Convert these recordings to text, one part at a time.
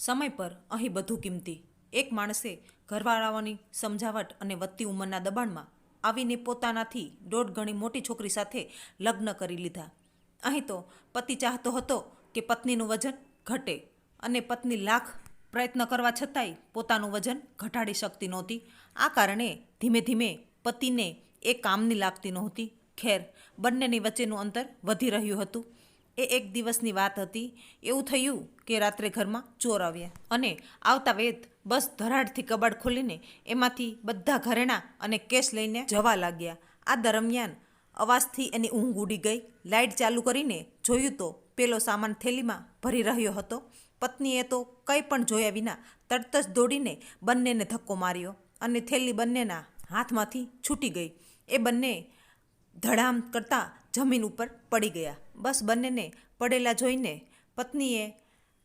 સમય પર અહીં બધું કિંમતી. એક માણસે ઘરવાળાઓની સમજાવટ અને વધતી ઉંમરના દબાણમાં આવીને પોતાનાથી દોઢ ગણી મોટી છોકરી સાથે લગ્ન કરી લીધા. અહીં તો પતિ ચાહતો હતો કે પત્નીનું વજન ઘટે અને પત્ની લાખ પ્રયત્ન કરવા છતાંય પોતાનું વજન ઘટાડી શકતી નહોતી. આ કારણે ધીમે ધીમે પતિને એ કામની લાગતી નહોતી. ખેર બંનેની વચ્ચેનું અંતર વધી રહ્યું હતું. એ એક દિવસની વાત હતી. એવું થયું કે રાત્રે ઘરમાં ચોર આવ્યા અને આવતા વેત બસ ધરાડથી કબાડ ખોલીને એમાંથી બધા ઘરેણાં અને કેશ લઈને જવા લાગ્યા. આ દરમિયાન અવાજથી એની ઊંઘ ઉડી ગઈ. લાઇટ ચાલુ કરીને જોયું તો પેલો સામાન થેલીમાં ભરી રહ્યો હતો. પત્નીએ તો કંઈ પણ જોયા વિના તરત જ દોડીને બંનેને ધક્કો માર્યો અને થેલી બંનેના હાથમાંથી છૂટી ગઈ. એ બંને ધડામ કરતાં જમીન ઉપર પડી ગયા. બસ બંનેને પડેલા જોઈને પત્નીએ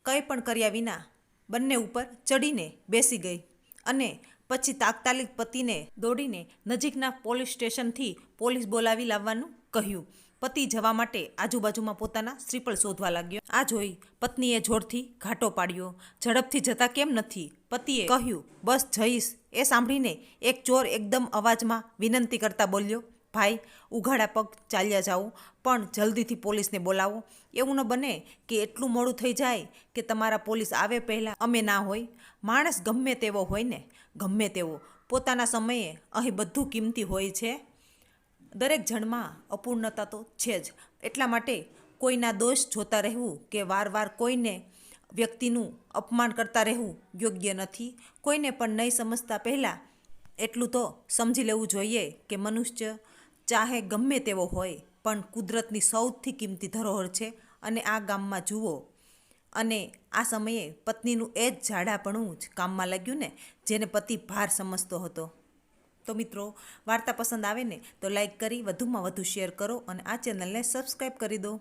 કંઈ પણ કર્યા વિના બંને ઉપર ચડીને બેસી ગઈ અને પછી તાત્કાલિક પતિને દોડીને નજીકના પોલીસ સ્ટેશનથી પોલીસ બોલાવી લાવવાનું કહ્યું. પતિ જવા માટે આજુબાજુમાં પોતાના શ્રીપળ શોધવા લાગ્યો. આ જોઈ પત્નીએ જોરથી ઘાટો પાડ્યો. ઝડપથી જતા કેમ નથી? પતિએ કહ્યું, બસ જઈશ. એ સાંભળીને એક ચોર એકદમ અવાજમાં વિનંતી કરતા બોલ્યો ભાઈ, ઉઘાડા પગ ચાલ્યા જાઓ, પણ જલ્દીથી પોલીસને બોલાવો. એવું ન બને કે એટલું મોડું થઈ જાય કે તમારા પોલીસ આવે પહેલાં. અમે ના હોય. માણસ ગમે તેવો હોય ને, ગમે તેવો. પોતાના સમયે અહીં બધું કિંમતી હોય છે. દરેક જણમાં અપૂર્ણતા તો છે જ. એટલા માટે કોઈના દોષ જોતા રહેવું કે વારવાર કોઈને વ્યક્તિનું અપમાન કરતા રહેવું યોગ્ય નથી. કોઈને પણ નહીં સમજતા પહેલાં એટલું તો સમજી લેવું જોઈએ કે મનુષ્ય ચાહે ગમે તેવો હોય, પણ કુદરતની સૌથી કિંમતી ધરોહર છે અને આ ગામમાં જુઓ. અને આ સમયે પત્નીનું એ જ જાડાપણું જ કામમાં લાગ્યું ને, જેને પતિ ભાર સમજતો હતો. તો મિત્રો, વાર્તા પસંદ આવે ને, તો લાઈક કરી, વધુમાં વધુ શેર કરો અને આ ચેનલને સબસ્ક્રાઈબ કરી દો.